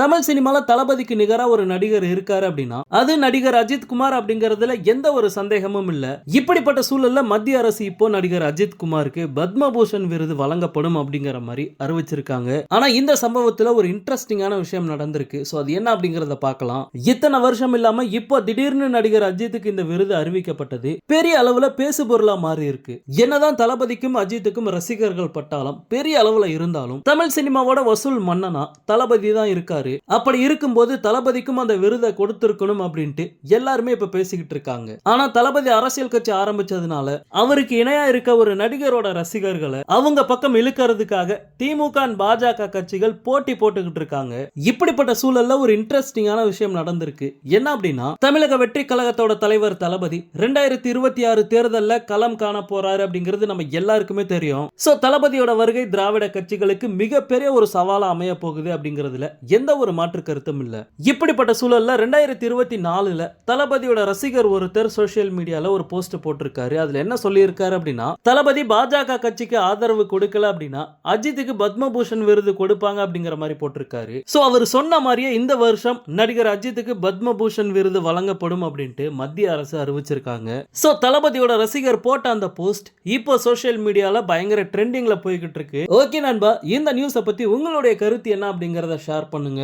தமிழ் சினிமாவில் தளபதிக்கு நிகராக ஒரு நடிகர் இருக்காரு அப்படின்னா அது நடிகர் அஜித் குமார் அப்படிங்கறதுல எந்த ஒரு சந்தேகமும் இல்லை. இப்படிப்பட்ட சூழல்ல மத்திய அரசு இப்போ நடிகர் அஜித் குமாருக்கு பத்மபூஷன் விருது வழங்கப்படும் அப்படிங்கிற மாதிரி அறிவிச்சிருக்காங்க. ஆனா இந்த சம்பவத்துல ஒரு இன்ட்ரெஸ்டிங்கான விஷயம் நடந்திருக்கு. ஸோ அது என்ன அப்படிங்கிறத பார்க்கலாம். இத்தனை வருஷம் இல்லாம இப்போ திடீர்னு நடிகர் அஜித்துக்கு இந்த விருது அறிவிக்கப்பட்டது பெரிய அளவுல பேசு பொருளா மாறி இருக்கு. என்னதான் தளபதிக்கும் அஜித்துக்கும் ரசிகர்கள் பட்டாலும் பெரிய அளவுல இருந்தாலும் தமிழ் சினிமாவோட வசூல் மன்னனா தளபதி தான் இருக்காரு. அப்படி இருக்கும்போது தளபதிக்கும் அந்த விருதை கொடுத்திருக்கணும் அப்படின்ட்டு எல்லாருமே இப்ப பேசிக்கிட்டு இருக்காங்க. ஆனா தளபதி அரசியல் கட்சி ஆரம்பிச்சதுனால அவருக்கு இணையா இருக்க ஒரு நடிகரோட ரசிகர்களை அவங்க பக்கம் இழுக்கிறதுக்காக திமுக பாஜக கட்சிகள் போட்டி போட்டுக்கிட்டு இருக்காங்க. இப்படிப்பட்ட சூழல்ல ஒரு இன்ட்ரெஸ்டிங்கான விஷயம் நடந்திருக்கு. என்ன அப்படின்னா தமிழக வெற்றி கழகத்தோட தலைவர் தளபதி ரெண்டாயிரத்தி இருபத்தி ஆறு தேர்தலில் களம் காண போறாரு அப்படிங்கிறது நம்ம எல்லாருக்குமே தெரியும். சோ தளபதியோட வருகை திராவிட கட்சிகளுக்கு மிகப்பெரிய ஒரு சவாலா அமைய போகுது அப்படிங்கிறதுல எந்த ஒரு மாற்று கருத்தும் இல்ல. இப்படிப்பட்ட சூழல்ல ரெண்டாயிரத்தி இருபத்தி நாலுல தளபதியோட ரசிகர் ஒருத்தர் சோசியல் மீடியால ஒரு போஸ்ட் போட்டிருக்காரு. அதுல என்ன சொல்லியிருக்காரு அப்படின்னா தளபதி பாஜக கட்சிக்கு ஆதரவு கொடுக்கல அப்படின்னா அஜித்துக்கு பத்மபூஷன் விருது கொடுப்பாங்க அப்படிங்கிற மாதிரி போட்டிருக்காரு. சோ அவர் சொன்ன மாதிரியே இந்த வருஷம் நடிகர் அஜித்துக்கு பத்மபூஷன் விருது வழங்கப்படும் அப்படின்ட்டு மத்திய அரசு அறிவிச்சிருக்காங்க. சோ தளபதியோட ரசிகர் போட்ட அந்த போஸ்ட் இப்போ சோசியல் மீடியால பயங்கர ட்ரெண்டிங்ல போய்கிட்டு இருக்கு. ஓகே நண்பா இந்த நியூஸை பத்தி உங்களுடைய கருத்து என்ன அப்படிங்கறத ஷேர் பண்ணுங்க.